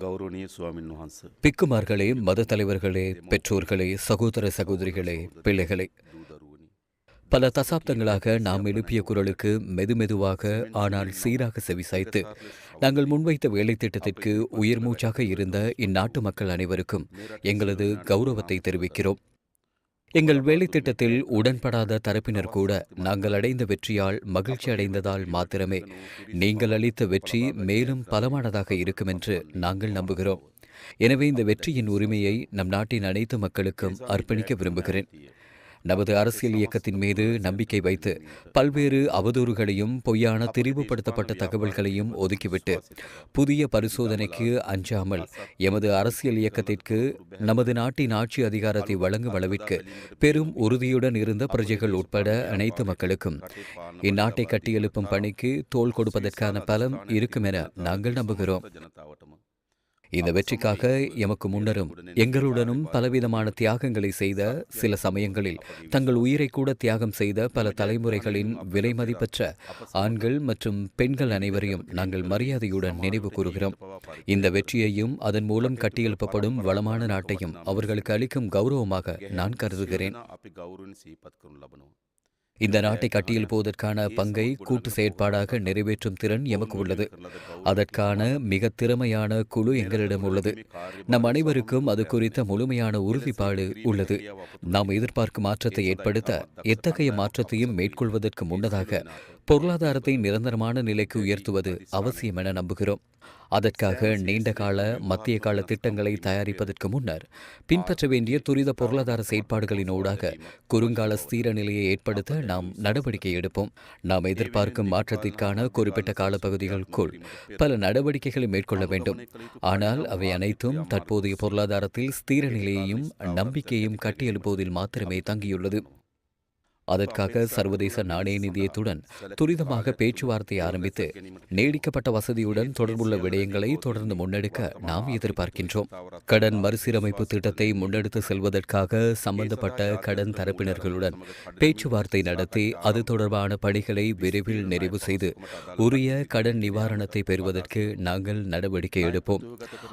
கௌரவனிய சுவாமி பிக்குமார்களே மத தலைவர்களே பெற்றோர்களே சகோதர சகோதரிகளே பிள்ளைகளே. பல தசாப்தங்களாக நாம் எழுப்பிய குரலுக்கு மெதுமெதுவாக ஆனால் சீராக செவிசாய்த்து நாங்கள் முன்வைத்த வேலை திட்டத்திற்கு உயிர் மூச்சாக இருந்த இந்நாட்டு மக்கள் அனைவருக்கும் எங்களது கௌரவத்தை தெரிவிக்கிறோம். எங்கள் வேலை திட்டத்தில் உடன்படாத தரப்பினர் கூட நாங்கள் அடைந்த வெற்றியால் மகிழ்ச்சி அடைந்ததால் மாத்திரமே. நீங்கள் அளித்த வெற்றி மேலும் பலமானதாக இருக்கும் என்று நாங்கள் நம்புகிறோம். எனவே இந்த வெற்றியின் உரிமையை நம் நாட்டின் அனைத்து மக்களுக்கும் அர்ப்பணிக்க விரும்புகிறேன். நமது அரசியல் இயக்கத்தின் மீது நம்பிக்கை வைத்து பல்வேறு அவதூறுகளையும் பொய்யான திரிவுபடுத்தப்பட்ட தகவல்களையும் ஒதுக்கிவிட்டு புதிய பரிசோதனைக்கு அஞ்சாமல் எமது அரசியல் இயக்கத்திற்கு நமது நாட்டின் ஆட்சி அதிகாரத்தை வழங்கும் அளவிற்கு பெரும் உறுதியுடன் இருந்த பிரஜைகள் உட்பட அனைத்து மக்களுக்கும் இந்நாட்டை கட்டியெழுப்பும் பணிக்கு தோல் கொடுப்பதற்கான பலம் இருக்கும் என நாங்கள் நம்புகிறோம். இந்த வெற்றிக்காக எமக்கு முன்னரும் எங்களுடனும் பலவிதமான தியாகங்களை செய்த சில சமயங்களில் தங்கள் உயிரை கூட தியாகம் செய்த பல தலைமுறைகளின் விலைமதிப்பற்ற ஆண்கள் மற்றும் பெண்கள் அனைவரையும் நாங்கள் மரியாதையுடன் நினைவு கூறுகிறோம். இந்த வெற்றியையும் அதன் மூலம் கட்டியெழுப்பப்படும் வளமான நாட்டையும் அவர்களுக்கு அளிக்கும் கௌரவமாக நான் கருதுகிறேன். இந்த நாட்டை கட்டியில் போவதற்கான பங்கை கூட்டு செயற்பாடாக நிறைவேற்றும் திறன் எமக்கு உள்ளது. அதற்கான மிக திறமையான குழு எங்களிடம் உள்ளது. நம் அனைவருக்கும் அது குறித்த முழுமையான உறுதிப்பாடு உள்ளது. நாம் எதிர்பார்க்கும் மாற்றத்தை ஏற்படுத்த எத்தகைய மாற்றத்தையும் மேற்கொள்வதற்கு முன்னதாக பொருளாதாரத்தை நிரந்தரமான நிலைக்கு உயர்த்துவது அவசியம் என நம்புகிறோம். அதற்காக நீண்ட கால மத்திய கால திட்டங்களை தயாரிப்பதற்கு முன்னர் பின்பற்ற வேண்டிய துரித பொருளாதார செயற்பாடுகளின் ஊடாக குறுங்கால ஸ்தீர நிலையை ஏற்படுத்த நாம் நடவடிக்கை எடுப்போம். நாம் எதிர்பார்க்கும் மாற்றத்திற்கான குறிப்பிட்ட காலப்பகுதிகளுக்குள் பல நடவடிக்கைகளை மேற்கொள்ள வேண்டும். ஆனால் அவை அனைத்தும் தற்போதைய பொருளாதாரத்தில் ஸ்தீர நிலையையும் நம்பிக்கையையும் கட்டியெழுப்புவதில் மாத்திரமே தங்கியுள்ளது. அதற்காக சர்வதேச நாணய நிதியத்துடன் துரிதமாக பேச்சுவார்த்தை ஆரம்பித்து நீடிக்கப்பட்ட வசதியுடன் தொடர்புள்ள விடயங்களை தொடர்ந்து முன்னெடுக்க நாம் எதிர்பார்க்கின்றோம். கடன் மறுசீரமைப்பு திட்டத்தை முன்னெடுத்து செல்வதற்காக சம்பந்தப்பட்ட கடன் தரப்பினர்களுடன் பேச்சுவார்த்தை நடத்தி அது தொடர்பான பணிகளை விரைவில் நிறைவு செய்து உரிய கடன் நிவாரணத்தை பெறுவதற்கு நாங்கள் நடவடிக்கை எடுப்போம்.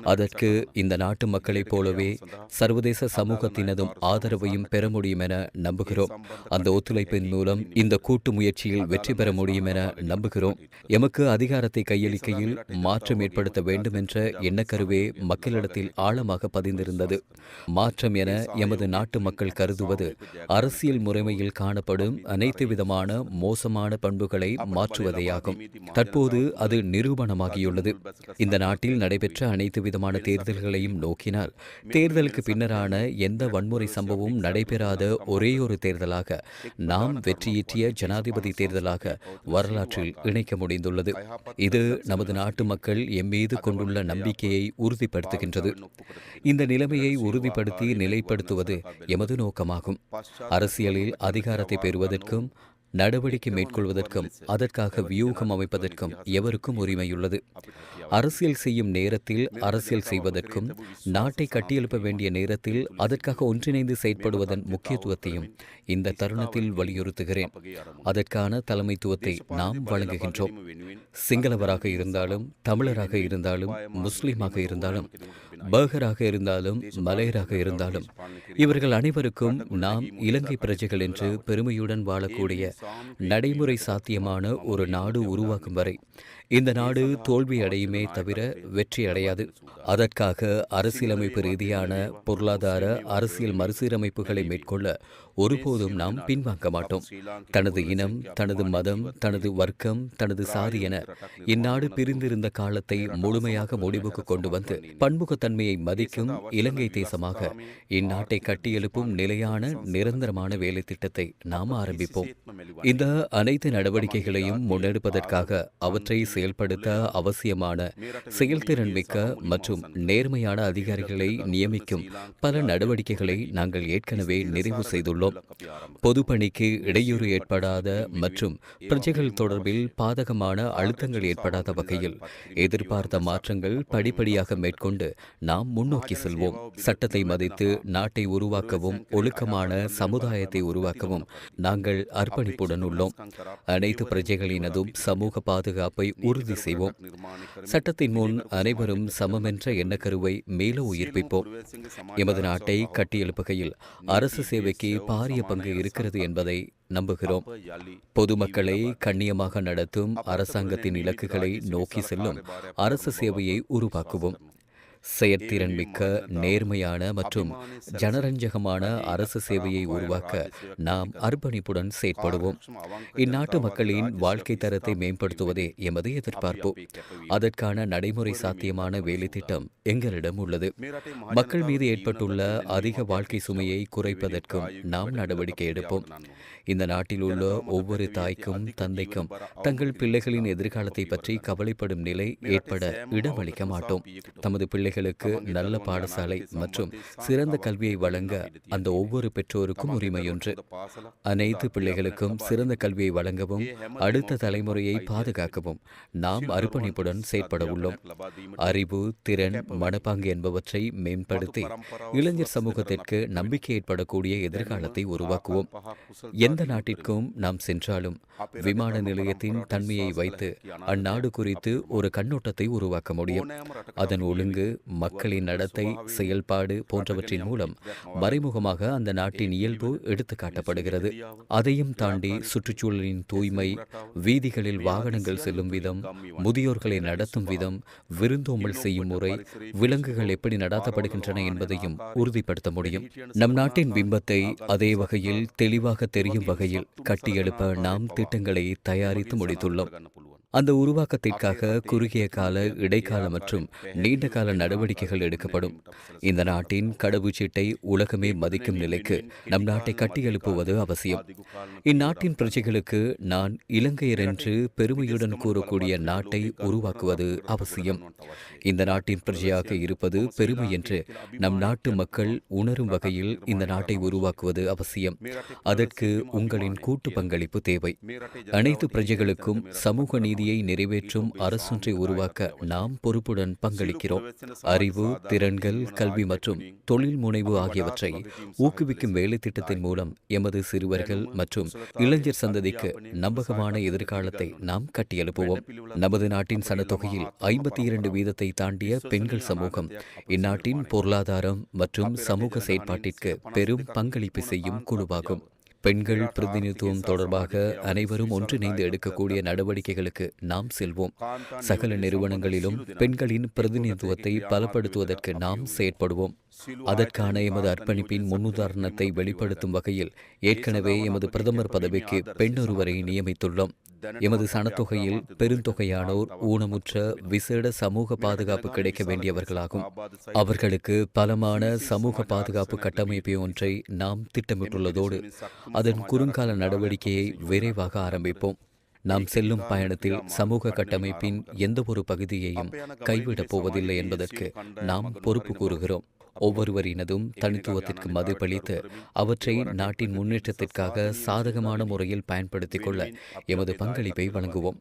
அதற்கு இந்த நாட்டு மக்களைப் போலவே சர்வதேச சமூகத்தினதும் ஆதரவையும் பெற முடியும் என நம்புகிறோம். அந்த ஒத்துழைப்பின் மூலம் இந்த கூட்டு முயற்சியில் வெற்றி பெற முடியும் என நம்புகிறோம். எமக்கு அதிகாரத்தை கையளிக்கையில் மாற்றம் ஏற்படுத்த வேண்டும் என்ற எண்ணக்கருவே மக்களிடத்தில் ஆழமாக பதிந்திருந்தது. மாற்றம் என எமது நாட்டு மக்கள் கருதுவது அரசியல் முறைமையில் காணப்படும் அனைத்து விதமான மோசமான பண்புகளை மாற்றுவதேயாகும். தற்போது அது நிரூபணமாகியுள்ளது. இந்த நாட்டில் நடைபெற்ற அனைத்து விதமான தேர்தல்களையும் நோக்கினால் தேர்தலுக்கு பின்னரான எந்த வன்முறை சம்பவமும் நடைபெறாத ஒரே ஒரு தேர்தலாக நாம் வெற்றியீட்டிய ஜனாதிபதி தேர்தலாக வரலாற்றில் இணைக்க முடிந்துள்ளது. இது நமது நாட்டு மக்கள் எம்மீது கொண்டுள்ள நம்பிக்கையை உறுதிப்படுத்துகின்றது. இந்த நிலைமையை உறுதிப்படுத்தி நிலைப்படுத்துவது எமது நோக்கமாகும். அரசியலில் அதிகாரத்தை பெறுவதற்கும் நடவடிக்கை மேற்கொள்வதற்கும் அதற்காக வியூகம் அமைப்பதற்கும் எவருக்கும் உரிமையுள்ளது. அரசியல் செய்யும் நேரத்தில் அரசியல் செய்வதற்கும் நாட்டை கட்டியெழுப்ப வேண்டிய நேரத்தில் அதற்காக ஒன்றிணைந்து செயற்படுவதன் முக்கியத்துவத்தையும் இந்த தருணத்தில் வலியுறுத்துகிறேன். அதற்கான தலைமைத்துவத்தை நாம் வழங்குகின்றோம். சிங்களவராக இருந்தாலும் தமிழராக இருந்தாலும் முஸ்லிமாக இருந்தாலும் பர்கராக இருந்தாலும் மலையராக இருந்தாலும் இவர்கள் அனைவருக்கும் நாம் இலங்கை பிரஜைகள் என்று பெருமையுடன் வாழக்கூடிய நடைமுறை சாத்தியமான ஒரு நாடு உருவாக்கும் வரை. இந்த நாடு தோல்வி அடையுமே தவிர வெற்றி அடையாது அதற்காக அரசியலமைப்பு ரீதியான பொருளாதார அரசியல் மறுசீரமைப்புகளை மேற்கொள்ள ஒருபோதும் நாம் பின்வாங்க மாட்டோம். தனது இனம் தனது மதம் தனது வர்க்கம் தனது சாதி என இந்நாடு பிரிந்திருந்த காலத்தை முழுமையாக முடிவுக்கு கொண்டு வந்து பன்முகத்தன்மையை மதிக்கும் இலங்கை தேசமாக இந்நாட்டை கட்டியெழுப்பும் நிலையான நிரந்தரமான வேலை திட்டத்தை நாம் ஆரம்பிப்போம். இந்த அனைத்து நடவடிக்கைகளையும் முன்னெடுப்பதற்காக அவற்றை செயல்படுத்த அவசியமான செயல்திறன் மிக்க மற்றும் நேர்மையான அதிகாரிகளை நியமிக்கும் பல நடவடிக்கைகளை நாங்கள் ஏற்கனவே நிறைவு செய்துள்ளோம். பொதுப்பணிக்கு இடையூறு ஏற்படாத மற்றும் பிரஜைகள் தொடர்பில் பாதகமான அழுத்தங்கள் ஏற்படாத வகையில் எதிர்பார்த்த மாற்றங்கள் படிப்படியாக மேற்கொண்டு நாம் முன்னோக்கி செல்வோம். சட்டத்தை மதித்து நாட்டை உருவாக்கவும் ஒழுக்கமான சமுதாயத்தை உருவாக்கவும் நாங்கள் அர்ப்பணிப்புடன் உள்ளோம். அனைத்து பிரஜைகளினதும் சமூக பாதுகாப்பை உறுதி செய்வோம். சட்டத்தின் முன் அனைவரும் சமமென்ற எண்ணக்கருவை மேல உயிர்ப்பிப்போம் எமது நாட்டை கட்டியெழுப்புகையில் அரசு சேவைக்கு பாரிய பங்கு இருக்கிறது என்பதை நம்புகிறோம். பொதுமக்களை கண்ணியமாக நடத்தும் அரசாங்கத்தின் இலக்குகளை நோக்கி செல்லும் அரசு சேவையை உருவாக்குவோம். செயற்திறன் மிக்க நேர்மையான மற்றும் ஜனரஞ்சகமான அரசு சேவையை உருவாக்க நாம் அர்ப்பணிப்புடன் செயற்படுவோம். இந்நாட்டு மக்களின் வாழ்க்கை தரத்தை மேம்படுத்துவதே எமது எதிர்பார்ப்பு. அதற்கான நடைமுறை சாத்தியமான வேலை திட்டம் எங்களிடம் உள்ளது. மக்கள் மீது ஏற்பட்டுள்ள அதிக வாழ்க்கை சுமையை குறைப்பதற்கும் நாம் நடவடிக்கை எடுப்போம். இந்த நாட்டில் உள்ள ஒவ்வொரு தாய்க்கும் தந்தைக்கும் தங்கள் பிள்ளைகளின் எதிர்காலத்தை பற்றி கவலைப்படும் நிலை ஏற்பட இடமளிக்க மாட்டோம். தமது பிள்ளைகளுக்கு நல்ல பாடசாலை மற்றும் சிறந்த கல்வியை வழங்க அந்த ஒவ்வொரு பெற்றோருக்கும் உரிமையொன்று அனைத்து பிள்ளைகளுக்கும் சிறந்த கல்வியை வழங்கவும் அடுத்த தலைமுறையை பாதுகாக்கவும். நாம் அர்ப்பணிப்புடன் செயற்பட உள்ளோம். அறிவு திறன் மனப்பாங்கு என்பவற்றை மேம்படுத்தி இளைஞர் சமூகத்திற்கு நம்பிக்கை ஏற்படக்கூடிய எதிர்காலத்தை உருவாக்குவோம். எந்த நாட்டிற்கும் நாம் சென்றாலும் விமான நிலையத்தின் தன்மையை வைத்து அந்நாடு குறித்து ஒரு கண்ணோட்டத்தை உருவாக்க முடியும். அதன் ஒழுங்கு மக்களின் நடத்தை செயல்பாடு போன்றவற்றின் மூலம் மறைமுகமாக அந்த நாட்டின் இயல்பு எடுத்து காட்டப்படுகிறது அதையும் தாண்டி சுற்றுச்சூழலின் தூய்மை வீதிகளில் வாகனங்கள் செல்லும் விதம் முதியோர்களை நடத்தும் விதம் விருந்தோம்பல் செய்யும் முறை விலங்குகள் எப்படி நடாத்தப்படுகின்றன என்பதையும் உறுதிப்படுத்த முடியும். நம் நாட்டின் பிம்பத்தை அதே வகையில் தெளிவாக தெரியும் வகையில் கட்டியெழுப்ப நாம் திட்டங்களை தயாரித்து முடித்துள்ளோம். அந்த உருவாக்கத்திற்காக குறுகிய கால இடைக்கால மற்றும் நீண்ட கால நடவடிக்கைகள் எடுக்கப்படும். இந்த நாட்டின் கடவுச்சீட்டை உலகமே மதிக்கும் நிலைக்கு நம் நாட்டை கட்டியெழுப்புவது அவசியம். இந்நாட்டின் பிரஜைகளுக்கு நான் இலங்கையர் என்று பெருமையுடன் கூறக்கூடிய நாட்டை உருவாக்குவது அவசியம். இந்த நாட்டின் பிரஜையாக இருப்பது பெருமை என்று நம் நாட்டு மக்கள் உணரும் வகையில் இந்த நாட்டை உருவாக்குவது அவசியம். அதற்கு உங்களின் கூட்டு பங்களிப்பு தேவை. அனைத்து பிரஜைகளுக்கும் சமூக நீதியை நிறைவேற்றும் அரசொன்றை உருவாக்க நாம் பொறுப்புடன் பங்களிக்கிறோம். அறிவு திறன்கள் கல்வி மற்றும் தொழில் முனைவு ஆகியவற்றை ஊக்குவிக்கும் வேலை திட்டத்தின் மூலம் எமது சிறுவர்கள் மற்றும் இளைஞர் சந்ததிக்கு நம்பகமான எதிர்காலத்தை நாம் கட்டியெழுப்புவோம். நமது நாட்டின் சனத்தொகையில் ஐம்பத்தி இரண்டு வீதத்தை தாண்டிய பெண்கள் சமூகம் இந்நாட்டின் பொருளாதாரம் மற்றும் சமூக செயற்பாட்டிற்கு பெரும் பங்களிப்பு செய்யும் குழுவாகும். பெண்கள் பிரதிநிதித்துவம் தொடர்பாக அனைவரும் ஒன்றிணைந்து எடுக்கக்கூடிய நடவடிக்கைகளுக்கு நாம் செல்வோம். சகல நிறுவனங்களிலும் பெண்களின் பிரதிநிதித்துவத்தை பலப்படுத்துவதற்கு நாம் செயற்படுவோம். அதற்கான எமது அர்ப்பணிப்பின் முன்னுதாரணத்தை வெளிப்படுத்தும் வகையில் ஏற்கனவே எமது பிரதமர் பதவிக்கு பெண் ஒருவரை நியமித்துள்ளோம். எமது சனத்தொகையில் பெருந்தொகையானோர் ஊனமுற்ற விசேட சமூக பாதுகாப்பு கிடைக்க வேண்டியவர்களாகும். அவர்களுக்கு பலமான சமூக பாதுகாப்பு கட்டமைப்பு ஒன்றை நாம் திட்டமிட்டுள்ளதோடு அதன் குறுங்கால நடவடிக்கையை விரைவாக ஆரம்பிப்போம். நாம் செல்லும் பயணத்தில் சமூக கட்டமைப்பின் எந்த ஒரு பகுதியையும் கைவிடப் போவதில்லை என்பதற்கு நாம் பொறுப்பு கூறுகிறோம். ஒவ்வொருவரினதும் தனித்துவத்திற்கு மதிப்பளித்து அவற்றை நாட்டின் முன்னேற்றத்திற்காக சாதகமான முறையில் பயன்படுத்திக் கொள்ள எமது பங்களிப்பை வழங்குவோம்.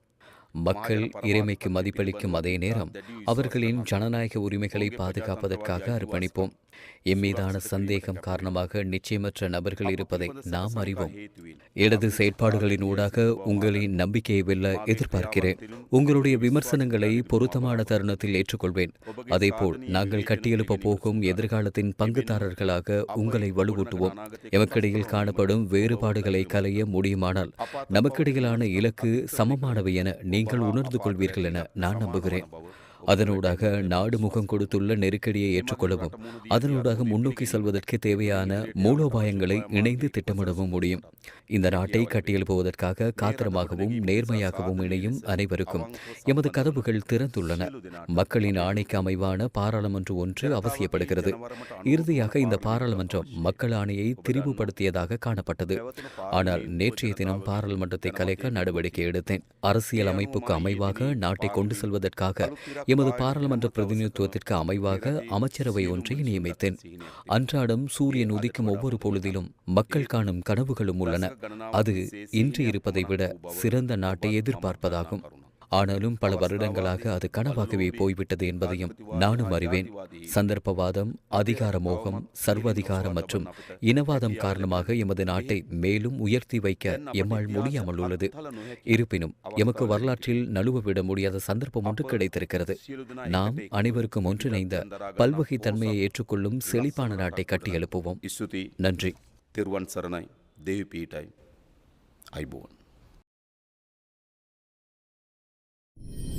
மக்கள் இறைமைக்கு மதிப்பளிக்கும் அதே நேரம் அவர்களின் ஜனநாயக உரிமைகளை பாதுகாப்பதற்காக அர்ப்பணிப்போம். எம்மீதான சந்தேகம் காரணமாக நிச்சயமற்ற நபர்கள் இருப்பதை நாம் அறிவோம். இடது செயற்பாடுகளின் ஊடாக உங்களின் நம்பிக்கையை வெல்ல எதிர்பார்க்கிறேன். உங்களுடைய விமர்சனங்களை பொருத்தமான தருணத்தில் ஏற்றுக்கொள்வேன். அதேபோல் நாங்கள் கட்டியெழுப்ப போகும் எதிர்காலத்தின் பங்குதாரர்களாக உங்களை வலுவூட்டுவோம். எமக்கிடையில் காணப்படும் வேறுபாடுகளை கலைய முடியுமானால் நமக்கிடையிலான இலக்கு சமமானவை என நீங்கள் உணர்ந்து கொள்வீர்கள் என நான் நம்புகிறேன். அதனூடாக நாடு முகம் கொடுத்துள்ள நெருக்கடியை ஏற்றுக்கொள்ளவும் அதனூடாக முன்னோக்கி செல்வதற்கு தேவையான மூலோபாயங்களை இணைந்து திட்டமிடவும் முடியும். இந்த நாட்டை கட்டியெழுப்புவதற்காக காத்திரமாகவும் நேர்மையாகவும் இணையும் அனைவருக்கும் எமது கதவுகள் திறந்துள்ளன. மக்களின் ஆணைக்கு அமைவான பாராளுமன்றம் ஒன்று அவசியப்படுகிறது. இறுதியாக இந்த பாராளுமன்றம் மக்கள் ஆணையை திரிவுபடுத்தியதாக காணப்பட்டது. ஆனால் நேற்றைய தினம் பாராளுமன்றத்தை கலைக்க நடவடிக்கை எடுத்தேன். அரசியல் அமைப்புக்கு அமைவாக நாட்டை கொண்டு செல்வதற்காக எமது பாராளுமன்ற பிரதிநிதித்துவத்திற்கு அமைவாக அமைச்சரவை ஒன்றை நியமித்தேன். அன்றாடம் சூரியன் உதிக்கும் ஒவ்வொரு பொழுதிலும் மக்கள் காணும் கனவுகளும் உள்ளன. அது இன்று இருப்பதை விட சிறந்த நாட்டை எதிர்பார்ப்பதாகும். ஆனாலும் பல வருடங்களாக அது கனவாகவே போய்விட்டது என்பதையும் நானும் அறிவேன் சந்தர்ப்பவாதம் அதிகார மோகம் சர்வதிகாரம் மற்றும் இனவாதம் காரணமாக எமது நாட்டை மேலும் உயர்த்தி வைக்க எம்மால் முடியாமல் உள்ளது இருப்பினும் எமக்கு வரலாற்றில் நழுவ விட முடியாத சந்தர்ப்பம் ஒன்று கிடைத்திருக்கிறது நாம் அனைவருக்கும் ஒன்றிணைந்த பல்வகை தன்மையை ஏற்றுக்கொள்ளும் செழிப்பான நாட்டை கட்டியெழுப்புவோம் நன்றி திருவன் சரணாய் தேவி பீட்டாய் ஐபோன் you